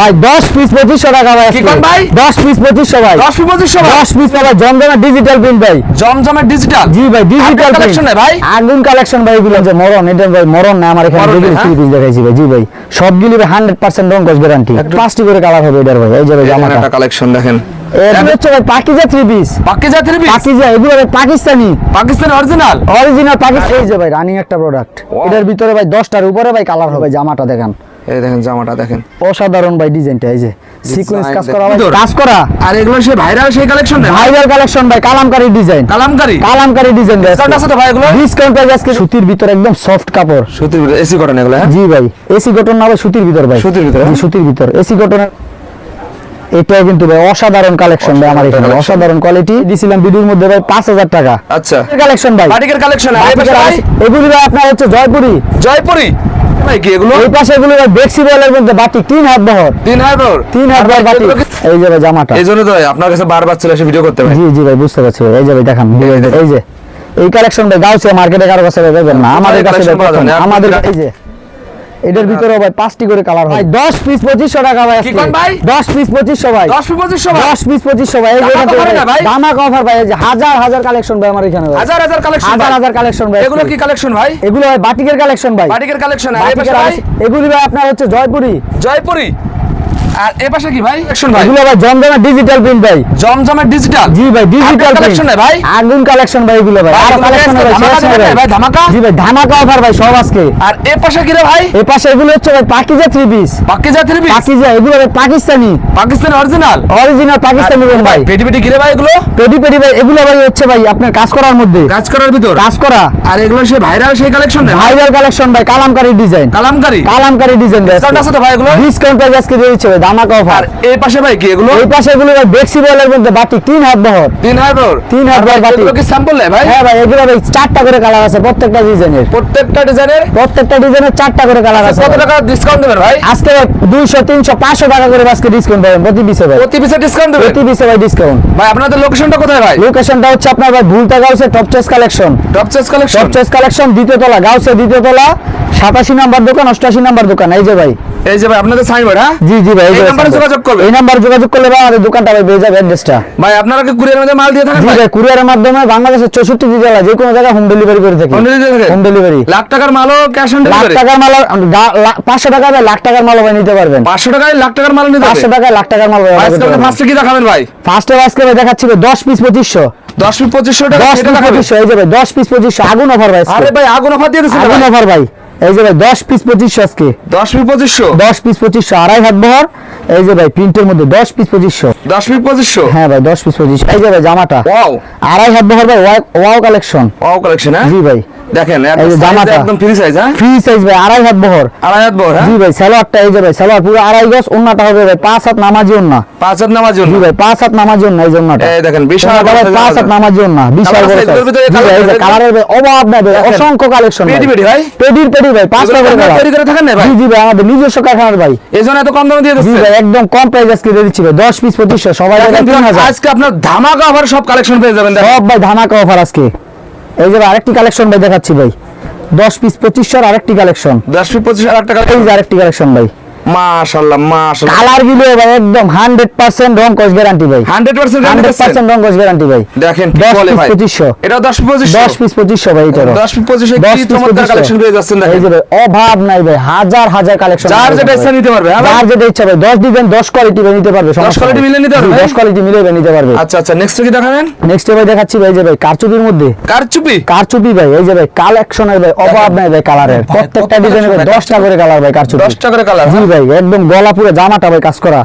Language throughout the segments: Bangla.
ভাই দশ পিস পঁচিশশো টাকা ভাই কি কোন ভাই? দশ পিস পঁচিশশো ভাই। দশ পিস পঁচিশশো ভাই? দশ পিস ভাই জমজমা ডিজিটাল প্রিন্ট ভাই। জমজমের ডিজিটাল জি ভাই ডিজিটাল কালেকশন ভাই? আগুন কালেকশন ভাই এগুলো যে মরণ এটা ভাই মরণ না আমার এখানে দেখি হ্যাঁ? পিস দেখাইছি ভাই জি ভাই। সবগুলি ভাই হান্ড্রেড পার্সেন্ট রং কস গ্যারান্টি। পাঁচটি করে কালার হবে এটার ভাই এই যে ভাই জামাটা। একটা কালেকশন দেখেন। ভাই পাকিজা থ্রি পিস পাকি জাতির পিস পাকিজা এগুলো ভাই Pakistani. Pakistan original original Pakistani. এই যে ভাই রানিং একটা প্রোডাক্ট এটার ভিতরে ভাই দশটার উপরে ভাই কালার হবে জামাটা দেখেন। এই দেখেন জামাটা দেখেন। অসাধারণ ভাই ডিজাইনটা এই যে সিকোয়েন্স কাজ করা ভাই কাজ করা। আর এগুলো সেই ভাইরাল সেই কালেকশন না ভাইরাল কালেকশন ভাই Kalamkari design Kalamkari? Kalamkari design discount আছে তো ভাই এগুলো? ডিসকাউন্ট প্রাইস আজকে সুতির ভিতরে একদম সফট কাপড়। সুতির এসি কটন এগুলো হ্যাঁ? জি ভাই এসি কটন না ভাই সুতির ভিতর ভাই। সুতির ভিতর, হ্যাঁ? সুতির ভিতর। এসি কটনের এটাও কিন্তু ভাই অসাধারণ কালেকশন ভাই আমার এখানে। অসাধারণ কোয়ালিটি দিছিলাম ভিডিওর মধ্যে ভাই পাঁচ হাজার টাকা। আচ্ছা। কালেকশন ভাই। বাটিকের কালেকশন ভাই। এগুলি ভাই আপনার হচ্ছে জয়পুরি। জয়পুরি? ভাই কি এগুলো? এই পাশে এগুলি দেখছি বলের মধ্যে তিন হাত বহর। তিন তিন হাত বহর বাটিক এই যে ভাই জামাটা। এই জন্য তো আপনার কাছে বারবার চলে এসে ভিডিও করতে ভাই। জি জি ভাই বুঝতে পারছি ভাই। এই যে ভাই দেখান। এই যে এই কালেকশন ভাই গাউসিয়া মার্কেটে কারও কাছে ভাই পাবেন না আমাদের কাছে। আমাদের এই যে এটার ভিতরে ভাই পাঁচটি করে কালার ভাই দশ পিস পঁচিশশো টাকা ভাই কি কোন ভাই? দশ পিস পঁচিশশো ভাই। দশ পিস পঁচিশশো ভাই? দশ পিস পঁচিশশো ভাই। এই ধামাকা অফার ভাই? এই হাজার হাজার কালেকশন ভাই আমার এখানে ভাই। হাজার হাজার কালেকশন হাজার হাজার কালেকশন ভাই এগুলো কি কালেকশন ভাই? এগুলো ভাই বাটিকের কালেকশন ভাই। বাটিকের কালেকশন আর এই পাশে ভাই। কালেকশন। এগুলি ভাই আপনার হচ্ছে জয়পুরি। জয়পুরি? আর এ পাশে কি ভাই? কালেকশন ভাই। এগুলো ভাই জমজমা ডিজিটাল প্রিন্ট ভাই। জমজমের ডিজিটাল জি ভাই ডিজিটাল কালেকশন ভাই? আগুন কালেকশন ভাই এগুলো ভাই। আরও কালেকশন ভাই ধামাকা? জি ভাই ধামাকা অফার ভাই সব আজকে। আর এ পাশে কি রে ভাই? পাশে এগুলো হচ্ছে ভাই পাকিজা থ্রি পিস পাকি জাতির পিস পাকিজা এগুলো ভাই পাকিস্তানি। পাকিস্তান অরিজিনাল অরিজিনাল পাকিস্তানি ভাই ভাই। পেটি পেটি ভাই এগুলো? পেডি পেডি ভাই এগুলো ভাই হচ্ছে ভাই আপনার কাজ করার মধ্যে। কাজ করার ভিতর? কাজ করা। আর এগুলো সেই ভাইরাল সেই কালেকশন না ভাইরাল কালেকশন ভাই কালামকারী ডিজাইন কালামকারী? কালামকারী ডিজাইন ভাই ডিসকাউন্ট আছে তো ভাই এগুলো? ডিসকাউন্ট প্রাইস আজকে দিয়ে দিচ্ছে ভাই। ধামাকা আর অফার এই পাশে ভাই কি এগুলো? এই পাশে এগুলো ভাই বেক্সি বলের মধ্যে বাটিক তিন হাত বহর। তিন তিন হাত বহর বাটিক এগুলো কি স্যাম্পল নেয় ভাই? হ্যাঁ ভাই এগুলো ভাই চারটা করে কালার আছে প্রত্যেকটা ডিজাইনের প্রত্যেকটা ডিজাইনের প্রত্যেকটা ডিজাইনের চারটা করে কালার আছে কত টাকা ডিসকাউন্ট দেবেন ভাই? আজকে টাকা করে আজকে ডিসকাউন্ট পাবেন প্রতি পিসে ভাই। প্রতি পিসে ডিসকাউন্ট দেবেন? প্রতি পিসে ভাই ডিসকাউন্ট ভাই আপনাদের লোকেশনটা কোথায় ভাই? লোকেশনটা হচ্ছে আপনার ভাই Bhulta Ghause top choice collection top collection top choice collection দ্বিতীয় তলা গাউসে দ্বিতীয় তলা সাতাশি নাম্বার দোকান অষ্টাশি নাম্বার দোকান এই যে ভাই। এই যে ভাই আপনাদের সাইনবোর্ড হ্যাঁ? জি জি ভাই এই নাম্বারে যোগাযোগ করবে? এই নাম্বারে যোগাযোগ করলে ভাই আমাদের দোকানটা ভাই পেয়ে যাবে অ্যাড্রেসটা ভাই আপনারা কি কুরিয়ার মধ্যে মাল দিয়ে থাকেন ভাই? কুরিয়ারের মাধ্যমে বাংলাদেশের চৌষট্টি জেলা যে কোনো জায়গায় হোম ডেলিভারি করে থাকি। হোম ডেলিভারি লাখ টাকার মালও ক্যাশ অন ডেলিভারি লাখ টাকার মাল পাঁচশো টাকা ভাই লাখ টাকার মাল ভাই নিতে পারবেন। পাঁচশো টাকায় লাখ টাকার মাল নিতে পাঁচশো হবে টাকায় লাখ টাকার মাল ভাই করতে ফার্স্টে কি দেখাবেন ভাই? ফার্স্টে আজকে ভাই দেখাচ্ছি ভাই দশ পিস পঁচিশশো। দশ পিস পঁচিশশো টাকা দশ সেটা পিস দেখাবেন? পঁচিশশো এই যে ভাই দশ পিস পঁচিশশো আগুন অফার ভাই আজকে। আরে ভাই আগুন অফার দিয়ে দিচ্ছেন আগুন অফার ভাই। এই যে ভাই দশ পিস পঁচিশশো আজকে। দশ পিস পঁচিশশো? দশ পিস পঁচিশশো আড়াই হাত বহর। এই যে ভাই প্রিন্টের মধ্যে দশ পিস পঁচিশশো। দশ পিস পঁচিশশো? হ্যাঁ ভাই দশ পিস পঁচিশশো। এই যে ভাই জামাটা। ওয়াও আড়াই হাত বহর ভাই ওয়াও কালেকশন ওয়াও কালেকশন হ্যাঁ? জি ভাই। দেখেন এই একদম যে size জামাটা। একদম ফ্রি সাইজ হ্যাঁ? ফ্রি সাইজ ভাই আড়াই হাত বহর। আড়াই হাত বড় হ্যাঁ? জি ভাই সালোয়ারটা এই যে ভাই সালোয়ার পুরো আড়াই গজ ওন্নাটা হবে ভাই পাঁচ হাত নামাজি ওন্না। পাঁচ হাত নামার জন্য জি ভাই পাঁচ হাত নামাজি ওন্না এই জন্যটা এই দেখেন বিশাল বড় পাঁচ হাত নামাজি ওন্না বিশাল বড় আছে, এগুলোর ভিতরে size। জি ভাই, এই যে colour কালারের ভাই অভাব নাই ভাই অসংখ্য কালেকশন পেডি পেডি ভাই? পেডির পেডি ভাই পাঁচটা করে আপনারা করে থাকেন না ভাই? জি জি ভাই আমাদের নিজস্ব কারখানার ভাই। এই জন্য এত কম দামে দিয়ে জি ভাই একদম কম প্রাইস আজকে দিয়ে দিচ্ছি ভাই পিস পঁচিশশো সবাই দেখেন আজকে আপনার ধামাকা অফার সব কালেকশন পেয়ে যাবেন সব ভাই ধামাকা অফার আজকে। এই যে আরেকটি কালেকশন ভাই দেখাচ্ছি ভাই। দশ পিস পঁচিশশোর আরেকটি কালেকশন দশ পিস পঁচিশ আরেকটা টাকা এই যে আরেকটি কালেকশন ভাই। কালারগুলো ভাই একদম রং গ্যারান্টি ভাই। হান্ড্রেড পার্সেন্ট হান্ড্রেড পার্সেন্ট রং কস গ্যারান্টি ভাই। দেখেন কি বলে ভাই। পঁচিশশো। এটা দশ পিস পঁচিশ পিস পঁচিশশো ভাই এটারও দশ পিস পঁচিশে দশ কি পিস কালেকশন পেয়ে যাচ্ছেন দেখেন। ভাই অভাব নাই ভাই হাজার হাজার কালেকশন যার যেটা ইচ্ছা নিতে পারবে হ্যাঁ যার যেটা ইচ্ছা ভাই দশ ডিজাইন দশ কোয়ালিটি ভাই নিতে পারবে সমস্যা quality নাই। নিতে পারবে? জি, দশ কোয়ালিটি মিলিয়ে ভাই নিতে পারবে। আচ্ছা আচ্ছা নেক্সট কি দেখাবেন? নেক্সট ভাই দেখাচ্ছি ভাই যে ভাই কারচুপির মধ্যে। কারচুপি? কারচুপি ভাই এই যে ভাই কালেকশনের ভাই অভাব নাই ভাই কালারের ভাই, প্রত্যেকটা দশটা করে কালার ভাই কারচুপি। দশটা করে কালার ভাই একদম গলা পুরো জামাটা ভাই কাজ করা।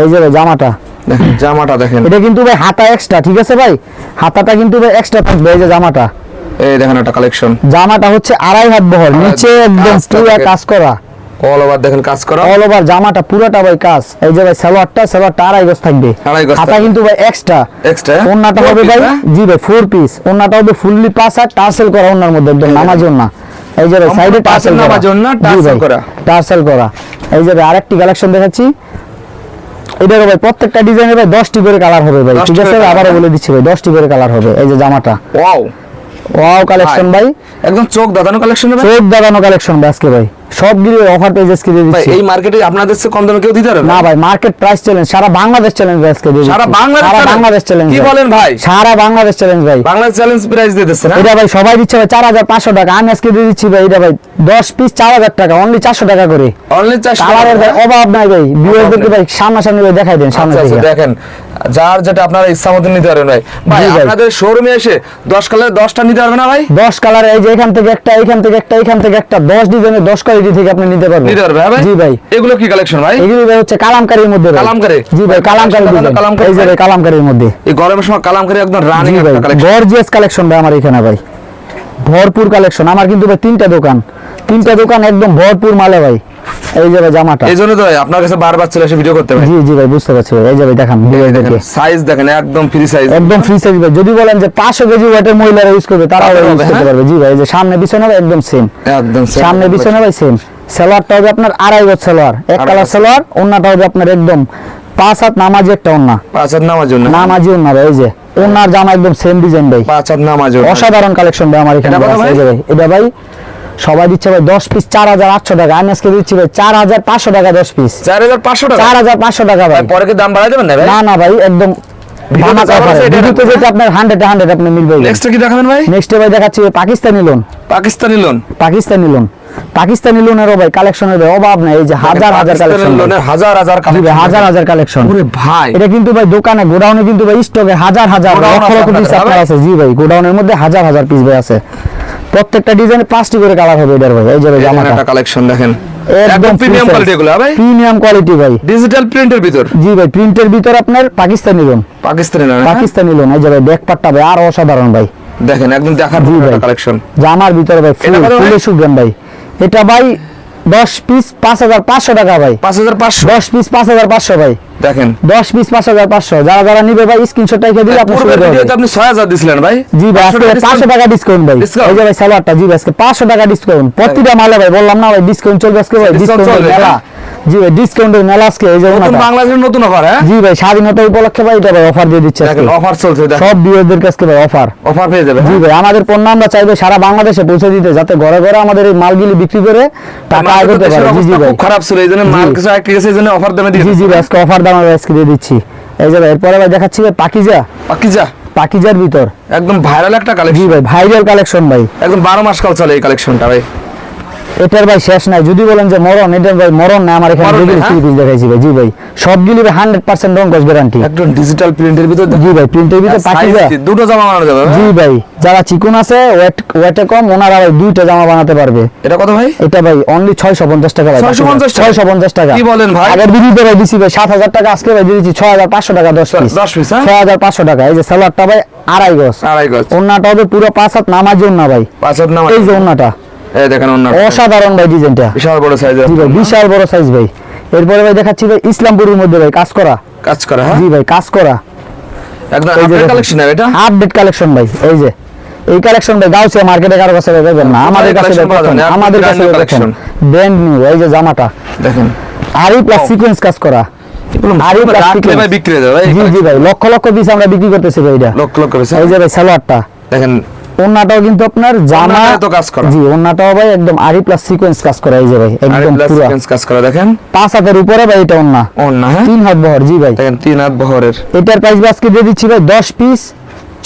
এই যে ভাই জামাটা। দেখেন জামাটা দেখেন। এটা কিন্তু ভাই হাতা এক্সট্রা ঠিক আছে ভাই? হাতাটা কিন্তু ভাই এক্সট্রা থাকবে এই যে জামাটা। এই দেখেন একটা কালেকশন জামাটা হচ্ছে আড়াই হাত বহর নিচে একদম পুরো কাজ করা। অল ওভার দেখেন কাজ করা। অল ওভার জামাটা পুরোটা ভাই কাজ। এই যে ভাই সালোয়ারটা সালোয়ারটা আড়াই গজ থাকবে। হাতা কিন্তু ভাই এক্সট্রা এক্সট্রা ওন্নাটা হবে ভাই জি ভাই ফোর পিস ওন্নাটা হবে ফুললি পাঁচ আর টার্সেল করা ওন্নার মধ্যে একদম নামাজ ওন্না এই যে সাইডে টার্সেল নামার জন্য ভাই, করা। টার্সেল করা। এই যে আরেকটি কালেকশন দেখাচ্ছি। এটারও ভাই প্রত্যেকটা ডিজাইনের ভাই দশটি করে কালার হবে ভাই 10টি ঠিক আছে? আবারো আবারও বলে দিচ্ছি ভাই দশটি করে কালার হবে এই যে জামাটা। ওয়াও ওয়াও কালেকশন ভাই। একদম চোখ দাদানো কালেকশন ভাই। চোখ দাদানো কালেকশন ভাই আজকে ভাই। সবগুলো অফার পেজ আজকে দিয়ে ভাই দিচ্ছি। এই মার্কেটে আপনাদের চেয়ে কম দামে কেউ দিতে পারবে? না ভাই মার্কেট প্রাইস চ্যালেঞ্জ সারা বাংলাদেশ চ্যালেঞ্জ আজকে দিয়ে দিচ্ছি। সারা বাংলাদেশ সারা বাংলাদেশ চ্যালেঞ্জ কি বলেন ভাই? সারা বাংলাদেশ চ্যালেঞ্জ ভাই। বাংলাদেশ চ্যালেঞ্জ প্রাইস দিয়ে দিচ্ছে না? এটা ভাই সবাই দিচ্ছে ভাই চার হাজার পাঁচশো টাকা। আমি আজকে দিয়ে দিচ্ছি ভাই এটা ভাই দশ পিস চার হাজার টাকা অনলি চারশো টাকা করে। অনলি চারশো কালারের ভাই অভাব নাই ভাই। ভিউয়ারদেরকে ভাই সামনাসামনি ভাই দেখাই দেন সামনে আচ্ছা, আচ্ছা, দেখেন। যার যেটা আপনারা ইচ্ছা মতো নিতে পারবেন ভাই। ভাই আপনাদের শোরুমে এসে দশ কালার দশটা নিতে পারবে না ভাই? দশ কালার এই যে এখান থেকে একটা এখান থেকে একটা এখান থেকে একটা দশ ডিজাইনের দশ কোয়ালিটি থেকে আপনি নিতে পারবেন। নিতে পারবে হ্যাঁ ভাই? জি ভাই। এগুলো কি কালেকশন ভাই? এগুলো ভাই হচ্ছে কালামকারীর মধ্যে। কালামকারী? জি ভাই কালামকারী কালামকারী, এই যে ভাই। কালামকারীর মধ্যে। এই গরমের সময় কালামকারী একদম রানিং একটা কালেকশন গর্জিয়াস কালেকশন ভাই আমার এখানে ভাই। ভরপুর কালেকশন আমার কিন্তু ভাই তিনটা দোকান। তিনটা দোকান একদম ভরপুর মালে ভাই। এই যে জামাটা। এই জন্য তো আপনার কাছে বারবার চলে এসে ভিডিও করতে ভাই। জি জি ভাই বুঝতে পারছি এই যে ভাই দেখান সাইজ দেখেন একদম ফ্রি সাইজ একদম ফ্রি সাইজ ভাই। যদি বলেন যে পাঁচশো কেজি ওয়েটের মহিলারা ইউজ করবে তারাও ইউজ করতে হ্যাঁ? পারবে। জি ভাই এই যে সামনে পিছনে ভাই একদম সেম একদম same সামনে পিছনে ভাই সেম সালোয়ারটা হবে আপনার আড়াই গজ সালোয়ার। এক কালার। সালোয়ার অন্যটা হবে আপনার একদম পাঁচ হাত নামাজি একটা ওন্না। পাঁচ হাত নামাজ জন্য নামাজি ওন্না ভাই এই যে। ওন্নার জামা একদম সেম ডিজাইন ভাই। পাঁচ হাত নামাজ অসাধারণ কালেকশন ভাই আমার এখানে আছে, এই যে ভাই। এটা ভাই সবাই দিচ্ছে ভাই দশ পিস চার হাজার আটশো টাকা। আমি আজকে দিচ্ছি ভাই চার হাজার পাঁচশো টাকা দশ পিস চার হাজার পাঁচশো টাকা? চার হাজার পাঁচশো টাকা ভাই। পরে কি দাম বাড়াই দেবেন না না না ভাই একদম এটা? ভিডিওতে রাখবেন, যেটা আপনার হান্ড্রেড হান্ড্রেড আপনি মিলবে নেক্সট কি দেখাবেন ভাই? নেক্সট ভাই দেখাচ্ছি ভাই Pakistani lawn Pakistani lawn Pakistani lawn Pakistani লোনেরও ভাই কালেকশনের ভাই অভাব নাই এই যে হাজার হাজার কালেকশন লোনের হাজার হাজার কালেকশন হাজার হাজার কালেকশন ওরে ভাই। এটা কিন্তু ভাই দোকানে গোডাউনে কিন্তু ভাই স্টকে হাজার হাজার লক্ষ লক্ষ পিস আপনার আছে। জি ভাই গোডাউনের মধ্যে হাজার হাজার পিস ভাই আছে। প্রত্যেকটা ডিজাইনে পাঁচটি করে কালার হবে এটার ভাই। এই যে জামাটা। একটা কালেকশন দেখেন। একদম প্রিমিয়াম কোয়ালিটি হ্যাঁ ভাই। প্রিমিয়াম কোয়ালিটি ভাই। ডিজিটাল প্রিন্টের ভিতর। জি ভাই প্রিন্টের ভিতর আপনার পাকিস্তানি লোন পাকিস্তানি লোন হ্যাঁ? পাকিস্তানি লোন এই যে ভাই ভাই আর অসাধারণ ভাই। দেখেন একদম দেখার ভাই। কালেকশন জামার ভিতরে ভাই ফুল ফুলে সুগান ভাই? এটা ভাই দশ পিস পাঁচ হাজার পাঁচশো টাকা ভাই। পাঁচ হাজার পাঁচশো। দশ পিস পাঁচ হাজার পাঁচশো ভাই। দেখেন। দশ পিস পাঁচ হাজার পাঁচশো। যারা যারা নিবে ভাই স্ক্রিনশট রেখে দিলে আপনার পূর্বের সুবিধা হবে। ভিডিওতে আপনি ছয় হাজার দিছিলেন ভাই। জি ভাই আজকে পাঁচশো টাকা ডিসকাউন্ট ভাই? এই যে ভাই সালোয়ারটা জি ভাই আজকে পাঁচশো টাকা ডিসকাউন্ট প্রতিটা মালে ভাই বললাম না ভাই ডিসকাউন্ট চলবে আজকে ভাই ডিসকাউন্ট মেলা। জি ভাই ডিসকাউন্টের মেলা আজকে এই যে নতুন বাংলাদেশের নতুন অফার হ্যাঁ? জি ভাই স্বাধীনতা উপলক্ষে ভাই এটা ভাই অফার দিয়ে দিচ্ছে দেখেন অফার চলছে সব বিয়েদের কাছে ভাই অফার অফার পেয়ে যাবে জি ভাই আমাদের পণ্য আমরা চাইবে সারা বাংলাদেশে পৌঁছে দিতে যাতে ঘরে ঘরে আমাদের এই মালগুলি বিক্রি করে টাকা আয় করতে পারে। জি জি ভাই। খুব খারাপ ছিল এই জন্য মাল কিছু আটকে গেছে এই জন্য অফার দামে দিয়ে জি জি ভাই আজকে অফার দাম আজকে দিয়ে দিচ্ছি। এই যে ভাই এরপরে ভাই দেখাচ্ছি পাকিজা। পাকিজা? পাকিজার ভিতর। একদম ভাইরাল একটা জি ভাই ভাইরাল কালেকশন ভাই। একদম বারো মাস কাল চলে এই কালেকশনটা ভাই। এটার ভাই শেষ নাই। যদি বলেন যে মরণ এটার ভাই মরণ না আমার এখানে থ্রি পিস দেখাইছি ভাই। জি ভাই সবগুলি হান্ড্রেড পার্সেন্ট রং কস গ্যারান্টি একদম ডিজিটাল প্রিন্টের ভিতর জি ভাই প্রিন্টের ভিতরে পাকিজা দুটো জামা বানানো যাবে জি ভাই যারা চিকুন আছে ওয়েট ওয়েটে কম ওনারা ভাই দুইটা জামা বানাতে পারবে। এটা কত ভাই? এটা ভাই অনলি ছয়শো পঞ্চাশ টাকা ভাই 650 টাকা? ছয়শো পঞ্চাশ টাকা। কি বলেন ভাই? আগের ভিডিওতে ভাই দিছি ভাই সাত হাজার টাকা আজকে ভাই দিয়ে দিচ্ছি ছয় হাজার পাঁচশো টাকা দশ পিস দশ পিস হ্যাঁ? ছয় হাজার পাঁচশো টাকা। এই যে সালোয়ারটা ভাই আড়াই গজ। আড়াই গজ। ওন্নাটা হবে পুরো পাঁচ হাত নামাজি ওন্না ভাই। পাঁচ হাত নামা এই যে ওন্নাটা এই দেখেন অন্য অসাধারণ ভাই ডিজাইনটা। বিশাল বড় জি ভাই বিশাল বড় সাইজ ভাই। এরপরে ভাই দেখাচ্ছি ভাই ইসলামপুরের মধ্যে ভাই কাজ করা। কাজ করে হ্যাঁ? জি ভাই কাজ করা। একদম আপনার কালেকশন এটা? আপডেট কালেকশন ভাই এই যে। এই কালেকশন ভাই গাউসিয়া মার্কেটে কারও কাছে পাবেন না। আমাদের কাছে আমাদের কাছে collection। ব্র্যান্ড নিউ এই যে জামাটা। দেখেন। আরই প্লাস. সিকোয়েন্স কাজ করা। আরই প্লাস রাখলে ভাই বিক্রি হয়ে ভাই। জি জি ভাই লক্ষ লক্ষ পিস আমরা বিক্রি করতেছি ভাই এটা। লক্ষ লক্ষ পিস এই যে ভাই সালোয়ারটা। দেখেন ওন্নাটাও কিন্তু আপনার জামা তো কাজ করে। জি ওন্নাটাও ভাই একদম আরি প্লাস সিকোয়েন্স কাজ করা এই যে ভাই একদম প্লাস পুরো। সিকোয়েন্স কাজ করা দেখেন। পাঁচ হাতের উপরে ভাই এটা ওন্না অন্য হ্যাঁ। তিন হাত বহর জি ভাই। দেখেন তিন হাত বহরের। এটার প্রাইস আজকে দিয়ে দিচ্ছি ভাই দশ পিস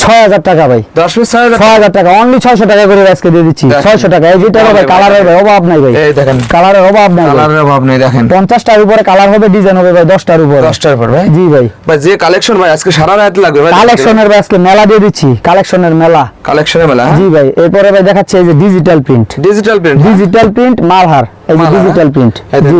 ছয় হাজার টাকা ভাই। দশ পিস ছয় হাজার টাকা। অনলি ছয়শো টাকা করে আজকে দিয়ে দিচ্ছি। দেখেন। ছয়শো টাকা এই যেটা কালারের অভাব নাই ভাই। দেখেন। কালারের অভাব নাই কালারের অভাব নেই দেখেন। পঞ্চাশটার উপরে কালার হবে ডিজাইন হবে ভাই দশটার উপরে। দশটার ভাই? জি ভাই। ভাই যে কালেকশন ভাই আজকে সারা রাত লাগবে ভাই কালেকশনের ভাই আজকে মেলা দিয়ে দিচ্ছি কালেকশনের মেলা। কালেকশনের মেলা হ্যাঁ? জি ভাই এরপরে ভাই দেখাচ্ছে এই যে digital print digital print digital print Malhar, digital print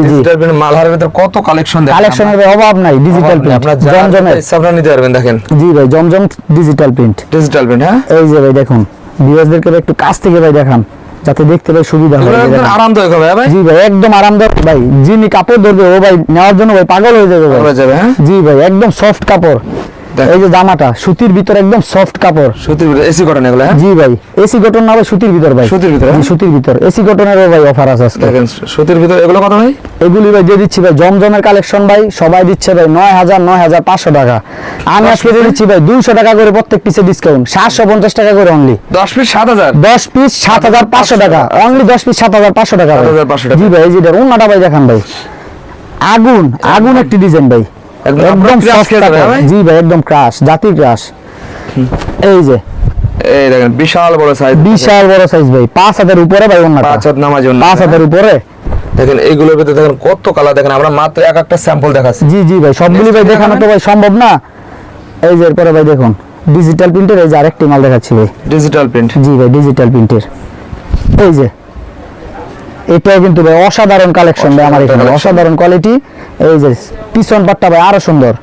digital print মালহারের ভিতর কত কালেকশন দেখেন কালেকশনের অভাব নাই ডিজিটাল প্রিন্ট আপনারা নিতে পারবেন দেখেন। জি ভাই Zamzam digital print digital print হ্যাঁ? এই যে ভাই দেখুন। ভিউয়ারদেরকে একটু কাছ থেকে ভাই দেখান যাতে দেখতে ভাই সুবিধা হয়। আরামদায়ক হবে হ্যাঁ ভাই? জি ভাই একদম আরামদায়ক ভাই। যিনি কাপড় ধরবে ও ভাই নেওয়ার জন্য ভাই পাগল হয়ে যাবে ভাই। হ্যাঁ জি ভাই একদম সফট কাপড়। এই যে জামাটা সুতির ভিতর একদম সফট কাপড়। সুতির ভিতরে এসি কটন এগুলো হ্যাঁ? জি ভাই এসি কটন না সুতির ভিতর ভাই। সুতির ভিতর, জি, হ্যাঁ? সুতির ভিতর। এসি কটনেরও ভাই অফার আছে আজকে। দেখেন সুতির ভিতরে এগুলো কত ভাই? এগুলি ভাই দিয়ে দিচ্ছি ভাই জমজমের কালেকশন ভাই সবাই দিচ্ছে ভাই নয় হাজার নয় হাজার পাঁচশো টাকা। আমি আজকে দিয়ে দিচ্ছি ভাই দুইশো টাকা করে প্রত্যেক পিসে ডিসকাউন্ট সাতশো পঞ্চাশ টাকা করে অনলি দশ পিস সাত হাজার? দশ পিস সাত হাজার পাঁচশো টাকা। অনলি দশ পিস সাত হাজার পাঁচশো টাকা ভাই। 7,500 টাকা। জি ভাই এই যে অন্যটা ভাই দেখান ভাই। আগুন আগুন একটি ডিজাইন ভাই। একদম। হ্যাঁ? জি ভাই একদম ক্রাশ জাতির ক্রাশ এই যে। এই দেখেন বিশাল বড় সাইজ বিশাল বড় সাইজ ভাই পাঁচ হাতের উপরে ভাই হাত নামার জন্য পাঁচ হাতের উপরে। দেখেন এইগুলোর ভিতরে দেখেন কত কালার দেখেন আমরা মাত্র এক একটা স্যাম্পল দেখাচ্ছি। জি জি ভাই সবগুলি ভাই দেখানো তো ভাই সম্ভব না। এই যে এরপরে ভাই দেখুন ডিজিটাল প্রিন্টের এই যে আরেকটি মাল দেখাচ্ছি ভাই। ডিজিটাল প্রিন্ট জি ভাই ডিজিটাল প্রিন্টের এই যে এটাও কিন্তু ভাই অসাধারণ কালেকশন ভাই আমার এখানে অসাধারণ কোয়ালিটি এই যে পিছন পাটটা ভাই আরও সুন্দর।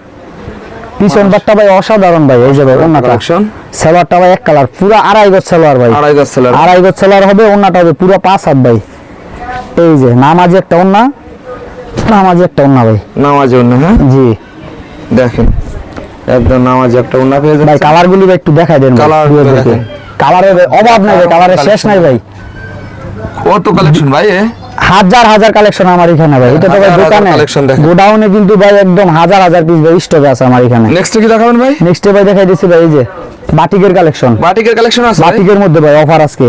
পিছন পাটটা ভাই অসাধারণ ভাই এই যে ভাই ওন্নাটা কালেকশন সেলোয়ারটা ভাই এক কালার পুরো আড়াই গজ সেলোয়ার ভাই। আড়াই গজ সেলার। আড়াই গজ সেলোয়ার হবে ওন্নাটা হবে পুরো পাঁচ হাত ভাই। এই যে নামাজি একটা ওন্না নামাজি একটা ওন্না ভাই। নামার জন্য হ্যাঁ? জি। দেখেন একদম নামাজ একটা উন্না পেয়ে ভাই যাচ্ছে। কালার গুলি ভাই একটু দেখাই দেন দেখেন। কালারের অভাব নাই ভাই কালারের শেষ নাই ভাই। কত কালেকশন ভাই এ? হাজার হাজার কালেকশন আমার এখানে ভাই। এটা তো ভাই দোকানে। গোডাউনে কিন্তু ভাই একদম হাজার হাজার পিস ভাই স্টকে আছে আমার এখানে। নেক্সট কি দেখাবেন ভাই? নেক্সট ভাই দেখাই দিছি ভাই এই যে বাটিকের কালেকশন বাটিকের কালেকশন আছে? বাটিকের মধ্যে ভাই অফার আজকে।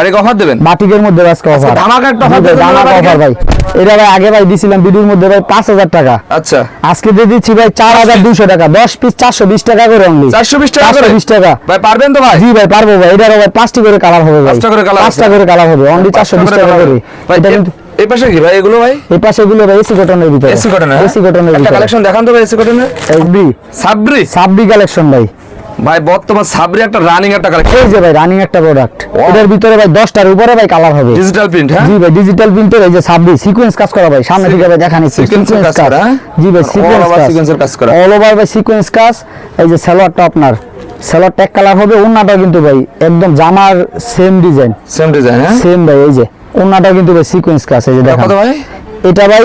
বাটিক অফার দেবেন? বাটিকের মধ্যে আজকে অফার ধামাকা একটা offer ধামাকা? অফার ভাই। এটা ভাই আগে ভাই দিছিলাম ভিডিওর মধ্যে ভাই পাঁচ হাজার টাকা। আচ্ছা। আজকে দিয়ে দিচ্ছি ভাই চার হাজার দুইশো টাকা। দশ পিস চারশো বিশ টাকা করে অনলি চারশো বিশ টাকা করে? টাকা। ভাই পারবেন তো ভাই? জি ভাই পারব ভাই। এটারও ভাই পাঁচটি করে কালার হবে ভাই। পাঁচটা করে colour পাঁচটা করে কালার হবে। অনলি চারশো বিশ টাকা করে। ভাই এটা কিন্তু এই পাশে কি ভাই এগুলো ভাই? এই পাশে গুলো ভাই এসি কটনের ভিতরে। এসি কটন এসি কটনের ভিতরে। কালেকশন দেখান তো ভাই এসি কটনের এসবি সাবরি সাবডি কালেকশন ভাই। ভাই বর্তমান সাবরি একটা রানিং একটা কালেকশন এই যে ভাই রানিং একটা প্রোডাক্ট এটার ভিতরে ভাই দশটার উপরে ভাই কালার হবে। ডিজিটাল প্রিন্ট হ্যাঁ? জি ভাই ডিজিটাল প্রিন্টের এই যে সাবডি সিকোয়েন্স কাজ করা ভাই সামনে থেকে ভাই দেখা নিচ্ছি। Sequence কাজ করা, হ্যাঁ? জি ভাই সিকোয়েন্স কাজ। এর কাজ করা। অল ওভার ভাই সিকোয়েন্স কাজ। এই যে সালোয়ারটা আপনার। সালোয়ার ট্যাগ কালার হবে ওন্নাটা কিন্তু ভাই একদম জামার সেম ডিজাইন সেম ডিজাইন হ্যাঁ? সেম ভাই এই যে ওন্নাটা কিন্তু ভাই সিকোয়েন্স কাজ এই যে দেখো দেখেন। ভাই? এটা ভাই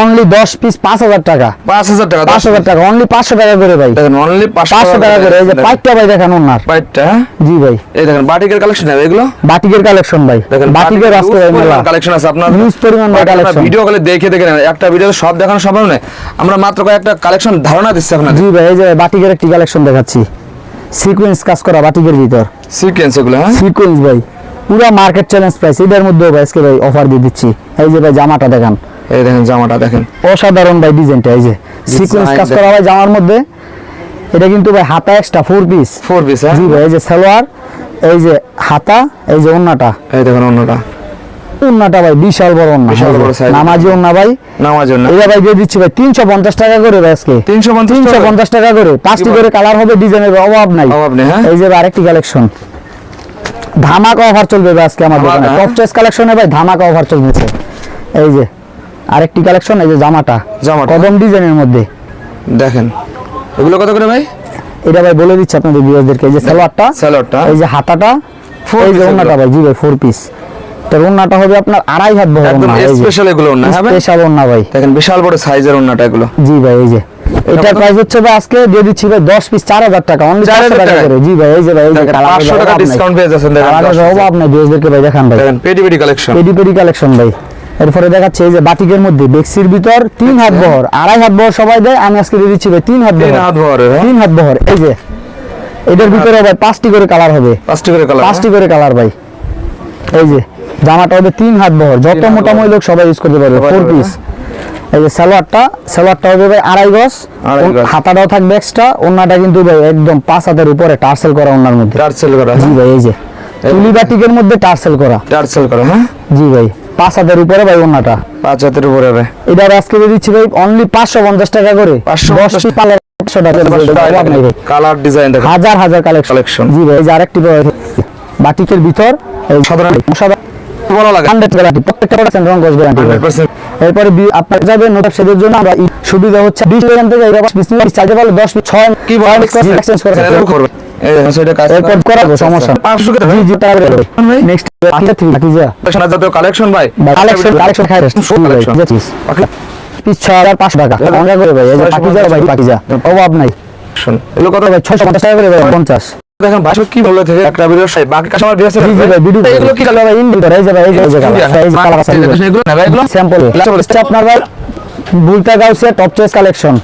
অনলি দশ পিস পাঁচ হাজার টাকা। পাঁচ হাজার টাকা পাঁচ হাজার টাকা অনলি পাঁচশো টাকা করে ভাই। দেখেন অনলি পাঁচশো টাকা করে এই যে পাইপটা ভাই দেখেন ওনার। পাইপটা? হ্যাঁ জি ভাই। এই দেখেন বাটিকের কালেকশন হবে এগুলো? বাটিকের কালেকশন ভাই। দেখেন বাটিকের আজকে মেলা। কালেকশন আছে আপনার। Huge পরিমাণ collection। ভিডিও কলে দেখে দেখে একটা ভিডিও সব দেখানো সম্ভব নয়। আমরা মাত্র কয়েকটা কালেকশন ধারণা দিচ্ছি আপনাদের। জি ভাই এই যে বাটিকের একটি কালেকশন দেখাচ্ছি। সিকোয়েন্স কাজ করা বাটিকের ভিতর। সিকোয়েন্স এগুলো হ্যাঁ? সিকোয়েন্স ভাই। পুরো মার্কেট চ্যালেঞ্জ প্রাইস এটার মধ্যে ভাই আজকে ভাই অফার দিয়ে দিচ্ছি। এই যে ভাই জামাটা দেখান। এই দেখেন জামাটা দেখেন। অসাধারণ ভাই ডিজাইনটা এই যে সিকোয়েন্স কাজ করা ভাই জামার মধ্যে এটা কিন্তু ভাই হাতা extra four piece four piece হ্যাঁ? জি ভাই এই যে সালোয়ার এই যে হাতা এই যে ওন্নাটা। এই দেখেন অন্যটা ওন্নাটা ভাই বিশাল বড় ওন্না। বিশাল বড় size। নামাজি ওন্না ভাই। নামার জন্য এটা ভাই দিয়ে দিচ্ছি ভাই তিনশো পঞ্চাশ টাকা করে ভাই আজকে। তিনশো পঞ্চাশ তিনশো পঞ্চাশ টাকা করে। পাঁচটি করে কালার হবে ডিজাইনের অভাব নাই। অভাব নেই হ্যাঁ? এই যে আরেকটি কালেকশন ধামাকা অফার চলবে ভাই আজকে আমার দোকানে হ্যাঁ? টপ চয়েস কালেকশনে ভাই ধামাকা অফার চলতেছে এই যে আরেকটি কালেকশন এই যে জামাটা। জামাটা। কদম ডিজাইনের মধ্যে। দেখেন। এগুলো কত করে ভাই? এটা ভাই বলে দিচ্ছি আপনাদের ভিউয়ারদেরকে এই যে সালোয়ারটা স্যালোয়ারটা এই যে হাতাটা Four এই যে ওন্নাটা ভাই জি ভাই ফোর পিস তো ওন্নাটা হবে আপনার আড়াই হাত বহর একদম ওন্না স্পেশাল এগুলো না হ্যাঁ স্পেশাল ওন্না ভাই। দেখেন বিশাল বড় সাইজের ওন্নাটা এগুলো। জি ভাই এই যে। এটা প্রাইস হচ্ছে ভাই আজকে দিয়ে দিচ্ছি ভাই দশ পিস চার হাজার টাকা অনলি 4,000 টাকা করে। জি ভাই এই যে ভাই এই যে দেখেন, 500 টাকা ডিসকাউন্ট পেয়ে যাচ্ছেন দেখেন 10%। নাই ভিউয়ারদেরকে ভাই দেখান ভাই। দেখেন পেডি পেডি কালেকশন পেডি পেডি কালেকশন ভাই। এরপরে দেখাচ্ছে এই যে বাটিকের মধ্যে বেক্সির ভিতর তিন হাত বহর আড়াই হাত বহর সবাই দেয় আমি আজকে দিয়ে দিচ্ছি ভাই তিন হাত বহর। হ্যাঁ। তিন হাত বহর এই যে। এটার ভিতরে ভাই পাঁচটি করে কালার হবে। পাঁচটি করে কালার পাঁচটি করে কালার ভাই। এই যে জামাটা হবে তিন হাত বহর। যত তিন মোটা বহর। লোক সবাই ইউজ করতে পারবে ফোর পিস এই যে সালোয়ারটা সালোয়ারটা হবে ভাই আড়াই গজ। আড়াই গজ। হাতাটাও থাকবে এক্সট্রা ওন্নাটা কিন্তু ভাই একদম পাঁচ হাতের উপরে টার্সেল করা ওন্নার মধ্যে। টার্সেল করা জি ভাই এই যে। তুলি বাটিকের মধ্যে টার্সেল করা। টার্সেল করা হ্যাঁ। জি ভাই। পাঁচ হাতের উপরে ভাই ওন্নাটা পাঁচ হাতের উপরে হবে এটা আজকে দিয়ে দিচ্ছি ভাই অনলি পাঁচশো পঞ্চাশ টাকা করে 550 পাঁচশো ভাই। কালার ডিজাইন হাজার হাজার কালেকশন। জি ভাই আরেকটি বাটিকের ভিতর সাধারণ সাধারণ ভালো লাগে প্রত্যেকটা পার্সেন্ট রং গজ গ্যারান্টি 100% এরপরে আপনার যাবে নোটাপ সেদের জন্য আমরা সুবিধা হচ্ছে বিশ থেকে বিশ পারলে দশ ছয় কি এক্সচেঞ্জ করে করবে টাকা করে ভাই? নেক্সট বাকিটা থেকে বাকি যা সোনা জাতীয় কালেকশন ভাই। কালেকশন কালেকশন খাই পিস ছয় হাজার পাঁচশো টাকা। অঙ্গা করে ভাই এই যে ছয়শো পাকি যা ভাই পাকি অভাব নাই। শুন এগুলো কত? ভাই ছয়শো পঞ্চাশ টাকা করে ভাই পঞ্চাশ। দেখেন ভাষা কি বলে থেকে? একটা ভিডিও বাকি কাস্টমার দিয়েছে জি জি ভাই। ভিডিও এগুলো কি ভাই ইনবিল্ড এই যে ভাই এই যে এই যে কালার এই যে কালার আছে এগুলো নেবে এগুলো? স্যাম্পল আচ্ছা, আপনার ভাই Bhulta Gausia top choice collection